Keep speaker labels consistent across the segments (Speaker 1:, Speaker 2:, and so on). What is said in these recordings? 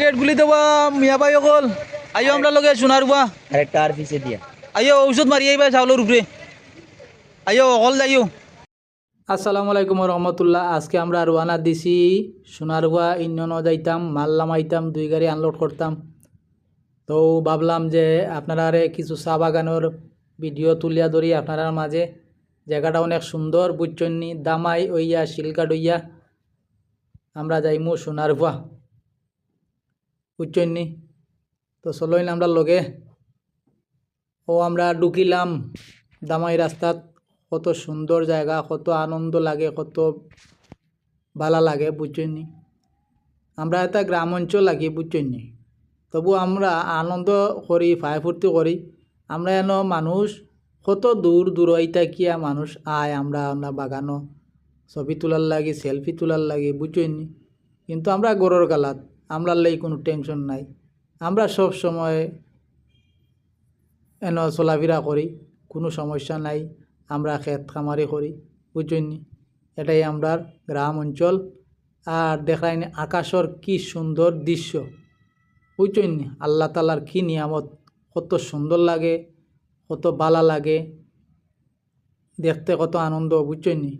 Speaker 1: Gate গুলি দেওয়া মিয়া ভাই অকল। আইও আমরা লগে সোনার বুয়া
Speaker 2: আরেকটা আর পিছে দিয়া।
Speaker 1: আইও ঔষধ মারি আইবা চাউলের উপরে আইও অকল যাইও আসসালামু আলাইকুম রহমতুল্লাহ আজকে আমরা রোয়ানা দিছি সোনারগুয়া ইন্যন যাইতাম মাল নামাইতাম দুই গাড়ি আনলোড করতাম। তো ভাবলাম যে আপনারা কিছু চা বাগানের ভিডিও তুলিয়া ধরি আপনার মাঝে। জায়গাটা অনেক সুন্দর বুঝছন্নি? দামাই ওইয়া শিলকাট ওইয়া আমরা যাইমু সোনারগুয়া বুঝছন্নি তো চলইন আমরা লগে। ও আমরা ঢুকিলাম। দামাই রাস্তাত কত সুন্দর জায়গা, কত আনন্দ লাগে, কত ভালো লাগে বুঝছেননি আমরা এটা গ্রাম অঞ্চল লাগি বুঝছেননি তবু আমরা আনন্দ করি ফায় ফুর্তি করি আমরা এন মানুষ, কত দূর দূর কিয়া মানুষ আয় আমরা আমরা বাগানো। ছবি তোলার লাগি সেলফি তোলার লাগি বুঝছেননি কিন্তু আমরা গরুর গালাত। আমরা লাই কোনো টেনশন নাই। আমরা সব সময় এন চলাফেরা করি, কোনো সমস্যা নাই, আমরা খেত খামারি করি বুঝছেননি এটাই আমরার গ্রাম অঞ্চল। আর দেখাই আকাশর কি সুন্দর দৃশ্য বুঝছেননি আল্লাহ তালার কি নিয়ামত, কত সুন্দর লাগে, কত বালা লাগে, দেখতে কত আনন্দ বুঝছেননি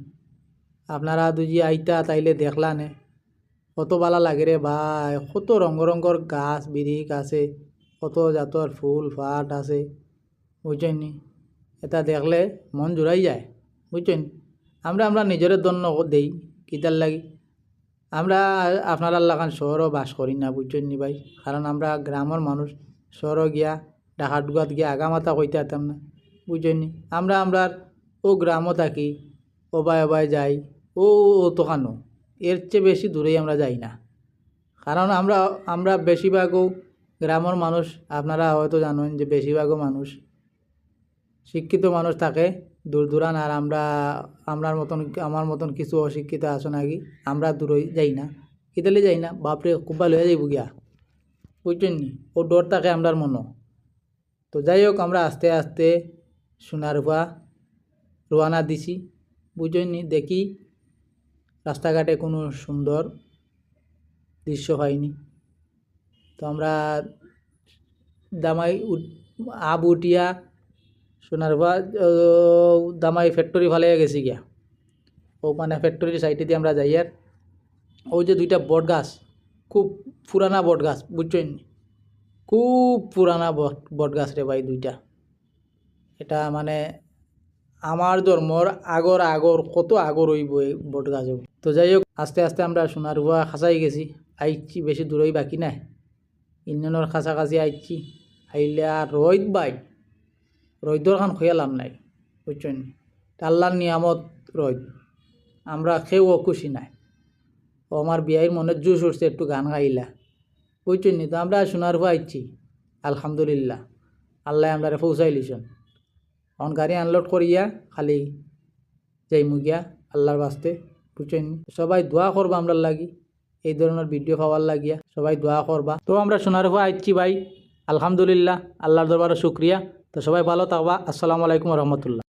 Speaker 1: আপনারা দুজি আইতা তাইলে দেখলানে কত লাগে রে ভাই, কত রঙ রঙর গাছ বিরিক আছে, কত জাতর ফুল ফাট আছে বুঝছেননি এটা দেখলে মন জুড়াই যায়, বুঝছেন আমরা আমরা নিজের দন্য দেই কিতার লাগি। আমরা আপনারা লাগান শহরও বাস করি না, বুঝছেন নি ভাই? কারণ আমরা গ্রামের মানুষ শহরও গিয়া ডাকা ডুগাত গিয়া আগামাতা কইতে পারতাম না, বুঝছেন নি? আমরা আমরা ও গ্রামও থাকি, ওবায় ওবায় যাই, ও ও তোকানো এর চেয়ে বেশি দূরেই আমরা যাই না। কারণ আমরা আমরা বেশিরভাগও গ্রামের মানুষ, আপনারা হয়তো জানেন যে বেশিরভাগও মানুষ শিক্ষিত মানুষ থাকে, দূর দূরান, আর আমরা, আমরার মতন, আমার মতন কিছু অশিক্ষিত আছে নাকি, আমরা দূরে যাই না। কিতালে যাই না, বাপরে, খুব ভালো হয়ে যাইব গিয়া। বুঝছেন নি? ও ডর থাকে আমরার মনো তো যাই হোক, আমরা আস্তে আস্তে সোনার ভুয়া রোয়ানা দিছি। বুঝছেন নি? দেখি রাস্তাঘাটে কোনো সুন্দর দৃশ্য হয়নি। তো আমরা দামাই আব উঠিয়া সোনারবা দামাই ফ্যাক্টরি ভালে গেছি গিয়া। ও মানে ফ্যাক্টরির সাইডে দিয়ে আমরা যাই আর ওই যে দুইটা বট গাছ, খুব পুরানা বট গাছ, বুঝছেন? খুব পুরানা বট বট গাছ রে ভাই দুইটা। এটা মানে আমার ধর্মর আগর আগর কত আগর হইব বট গাছ তো যাই হোক আস্তে আস্তে আমরা সোনার হুয়া খাসাই গেছি। আইছি বেশি দূরই বাকি নাই। ইঞ্জনের কাছাকাছি আইছি আইলে আর রোহিত বাই। রৈদর খান খয়ালাম নাই বুঝছেন আল্লাহর নিয়ামত রৈদ আমরা খেয়েও খুশি নাই। ও আমার বিয়াইর মনে জুস উঠছে, একটু গান গাইলা। বুঝছেন নি? তো আমরা সোনার ভয় আইছি আলহামদুলিল্লাহ। আল্লাহ আমরা পৌঁছাই লিছন এখন গাড়ি আনলোড করিয়া খালি যাইমু গিয়া আল্লাহর বাস্তে বুঝছেন? সবাই দোয়া করব আমরা লাগি, এই ধরনের ভিডিও পাওয়ার লাগিয়া সবাই দোয়া করবা। তো আমরা সোনার হওয়া আইছি ভাই, আলহামদুলিল্লাহ, আল্লাহর দরবারে শুক্রিয়া। তো সবাই ভালো থাকবা, আসসালামু আলাইকুম রহমতুল্লাহ।